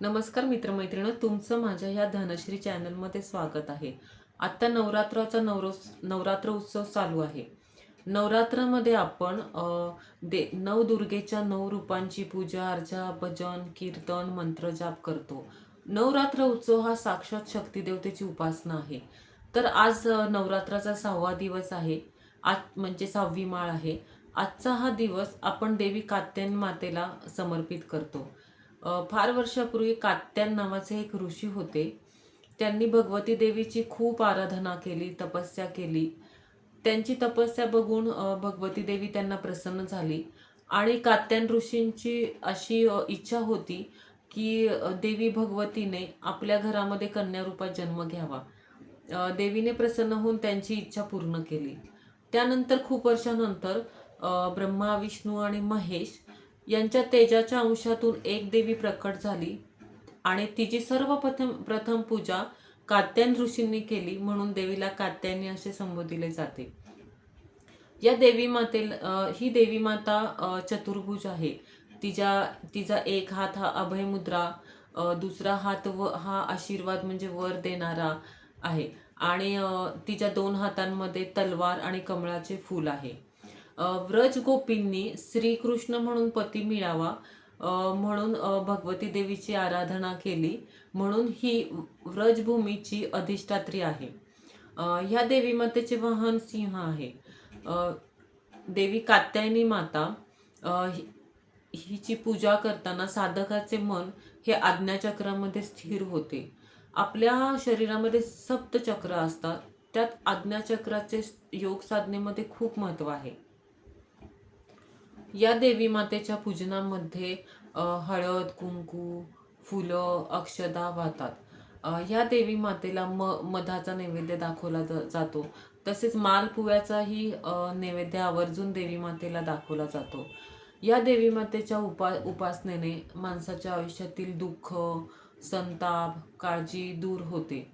नमस्कार मित्रमैत्रिणी तुमचं माझ्या ह्या धनश्री चॅनलमध्ये स्वागत आहे. आत्ता नवरात्राचा नवरो नवरात्र उत्सव चालू आहे. नवरात्रामध्ये आपण दे नवदुर्गेच्या नऊ रूपांची पूजा अर्चा भजन कीर्तन मंत्र जाप करतो. नवरात्र उत्सव हा साक्षात शक्तिदेवतेची उपासना आहे. तर आज नवरात्राचा सहावा दिवस आहे. आज म्हणजे सहावी माळ आहे. आजचा हा दिवस आपण देवी कात्यायन मातेला समर्पित करतो. फार वर्षापूर्वी कात्यान नावाचे एक ऋषी होते. त्यांनी भगवती देवीची खूप आराधना केली तपस्या केली. त्यांची तपस्या बघून भगवती देवी त्यांना प्रसन्न झाली. आणि कात्यान ऋषींची अशी इच्छा होती की देवी भगवतीने आपल्या घरामध्ये कन्यारूपात जन्म घ्यावा. देवीने प्रसन्न होऊन त्यांची इच्छा पूर्ण केली. त्यानंतर खूप वर्षानंतर ब्रह्मा विष्णू आणि महेश यांच्या तेजाच्या अंशातून एक देवी प्रकट झाली आणि तिची सर्वप्रथम प्रथम पूजा कात्यायन ऋषींनी केली म्हणून देवीला कात्यायनी असे संबोधिले जाते. या देवी मातेला ही देवी माता चतुर्भुज आहे. तिच्या तिचा एक हात हा अभयमुद्रा मुद्रा दुसरा हात व हा आशीर्वाद म्हणजे वर देणारा आहे. आणि तिच्या दोन हातांमध्ये तलवार आणि कमळाचे फूल आहे. व्रज गोपींनी श्रीकृष्ण म्हणून पती मिळावा म्हणून भगवती देवीची आराधना केली म्हणून ही व्रजभूमीची अधिष्ठात्री आहे. ह्या देवी मातेचे वाहन सिंह आहे देवी कात्यायनी माता हिची पूजा करताना साधकाचे मन हे आज्ञाचक्रामध्ये स्थिर होते. आपल्या शरीरामध्ये सप्तचक्र असतात त्यात आज्ञाचक्राचे योग साधनेमध्ये खूप महत्त्व आहे. या देवी मातेच्या पूजनामध्ये हळद कुंकू फुलं अक्षदा वाहतात. या ह्या देवी मातेला म मधाचा नैवेद्य दाखवला जातो. तसेच मालपुव्याचाही नैवेद्य आवर्जून देवी मातेला दाखवला जातो. या देवी मातेच्या उपा उपासनेने माणसाच्या आयुष्यातील दुःख संताप काळजी दूर होते.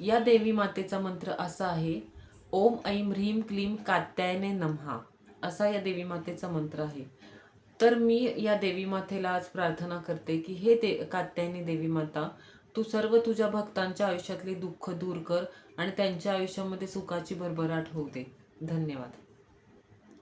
या देवी मातेचा मंत्र असा आहे ओम ऐं ह्रीम क्लीं कात्यायने नमहा असा या देवी मातेचा मंत्र आहे. तर मी या देवी मातेला आज प्रार्थना करते की हे दे कात्यायनी देवी माता तू सर्व तुझ्या भक्तांच्या आयुष्यातले दुःख दूर कर आणि त्यांच्या आयुष्यामध्ये सुखाची भरभराट होऊ दे. धन्यवाद.